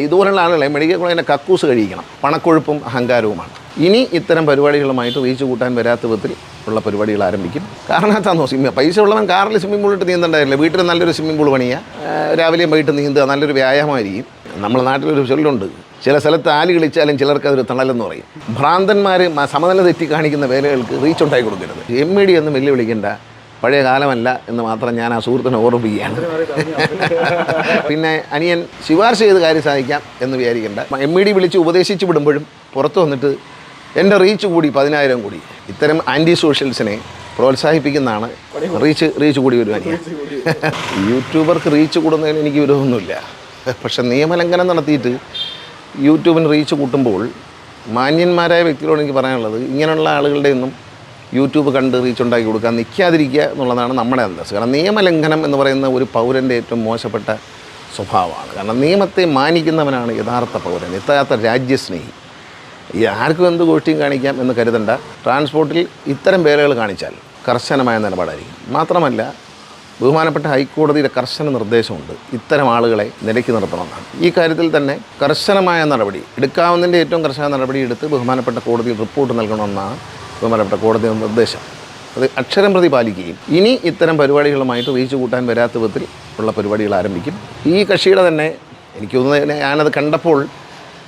ഇതുപോലുള്ള ആളുകളെ മെഡിക്കൽ കോളേജിന്റെ കക്കൂസ് കഴിക്കണം പണക്കൊഴുപ്പും അഹങ്കാരവുമാണ്. ഇനി ഇത്തരം പരിപാടികളുമായിട്ട് റീച്ച് കൂട്ടാൻ വരാത്ത വിധത്തിൽ ഉള്ള പരിപാടികൾ ആരംഭിക്കും. കാരണം കാരണത്താന്നോ സ്വിമ്മിങ് പൈസ ഉള്ളവൻ കാറിൽ സ്വിമ്മിംഗ് പൂളിട്ട് നീന്തണ്ടായില്ല വീട്ടിൽ നല്ലൊരു സ്വിമ്മിംഗ് പൂൾ പണിയുക രാവിലെയും വൈകിട്ട് നീന്തുക നല്ലൊരു വ്യായാമമായിരിക്കും. നമ്മുടെ നാട്ടിലൊരു ചൊല്ലുണ്ട് ചില സ്ഥലത്ത് ആൽ കളിച്ചാലും ചിലർക്ക് അതൊരു തണലെന്ന് പറയും. ഭ്രാന്തന്മാർ സമനില തെറ്റി കാണിക്കുന്ന വേലകൾക്ക് റീച്ച് ഉണ്ടാക്കി കൊടുക്കരുത്. എം ഇ ഡി ഒന്നും വെല്ലുവിളിക്കേണ്ട. പഴയ കാലമല്ല എന്ന് മാത്രം ഞാൻ ആ സുഹൃത്തിനെ ഓർമ്മിപ്പിക്കുകയാണ്. പിന്നെ അനിയൻ ശുപാർശ ചെയ്ത് കാര്യം സാധിക്കാം എന്ന് വിചാരിക്കേണ്ട. എം ഇ ഡി വിളിച്ച് ഉപദേശിച്ച് വിടുമ്പോഴും പുറത്ത് വന്നിട്ട് എന്റെ റീച്ച് കൂടി പതിനായിരം കൂടി. ഇത്തരം ആന്റി സോഷ്യൽസിനെ പ്രോത്സാഹിപ്പിക്കുന്നതാണ് റീച്ച് റീച്ച് കൂടി ഒരു അനിയൻ. യൂട്യൂബർക്ക് റീച്ച് കൂടുന്നതിന് എനിക്ക് വിരോധമൊന്നുമില്ല. പക്ഷെ നിയമലംഘനം നടത്തിയിട്ട് യൂട്യൂബിന് റീച്ച് കൂട്ടുമ്പോൾ മാന്യന്മാരായ വ്യക്തികളോട് എനിക്ക് പറയാനുള്ളത് ഇങ്ങനെയുള്ള ആളുകളുടെ ഒന്നും യൂട്യൂബ് കണ്ട് റീച്ച് ഉണ്ടാക്കി കൊടുക്കാൻ നിൽക്കാതിരിക്കുക എന്നുള്ളതാണ് നമ്മുടെ അന്തസ് കാരണം നിയമലംഘനം എന്ന് പറയുന്ന ഒരു പൗരന്റെ ഏറ്റവും മോശപ്പെട്ട സ്വഭാവമാണ്. കാരണം നിയമത്തെ മാനിക്കുന്നവനാണ് യഥാർത്ഥ പൗരൻ. യഥാർത്ഥ രാജ്യസ്നേഹി. ഈ ആർക്കും എന്ത് ഗോഷ്ടിയും കാണിക്കാം എന്ന് കരുതണ്ട. ട്രാൻസ്പോർട്ടിൽ ഇത്തരം പേരുകൾ കാണിച്ചാൽ കർശനമായ നിലപാടായിരിക്കും. മാത്രമല്ല ബഹുമാനപ്പെട്ട ഹൈക്കോടതിയുടെ കർശന നിർദ്ദേശമുണ്ട്. ഇത്തരം ആളുകളെ നിലയ്ക്ക് നിർത്തണമെന്നാണ്. ഈ കാര്യത്തിൽ തന്നെ കർശനമായ നടപടി എടുക്കാവുന്നതിന്റെ ഏറ്റവും കർശന നടപടി എടുത്ത് ബഹുമാനപ്പെട്ട കോടതിയിൽ റിപ്പോർട്ട് നൽകണമെന്നാണ് ബഹുമാനപ്പെട്ട കോടതി നിർദ്ദേശം. അത് അക്ഷരം പ്രതി പാലിക്കുകയും ഇനി ഇത്തരം പരിപാടികളുമായിട്ട് റീച്ച് കൂട്ടാൻ വരാത്ത വിധത്തിൽ ഉള്ള പരിപാടികൾ ആരംഭിക്കും. ഈ കക്ഷിയുടെ തന്നെ എനിക്ക് തോന്നുന്നത് ഞാനത് കണ്ടപ്പോൾ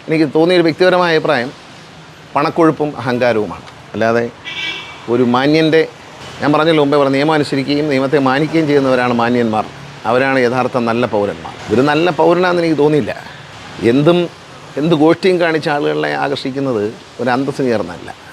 എനിക്ക് തോന്നിയൊരു വ്യക്തിപരമായ അഭിപ്രായം പണക്കൊഴുപ്പും അഹങ്കാരവുമാണ്. അല്ലാതെ ഒരു മാന്യന്റെ ഞാൻ പറഞ്ഞല്ലോ മുമ്പേ പറഞ്ഞ നിയമം അനുസരിക്കുകയും നിയമത്തെ മാനിക്കുകയും ചെയ്യുന്നവരാണ് മാന്യന്മാർ. അവരാണ് യഥാർത്ഥ നല്ല പൗരന്മാർ. ഒരു നല്ല പൗരനാണെന്ന് എനിക്ക് തോന്നിയില്ല. എന്തും എന്ത് ഗോഷ്ഠിയും കാണിച്ച ആളുകളെ ആകർഷിക്കുന്നത് ഒരു അന്തസ്സിന് ചേർന്നല്ല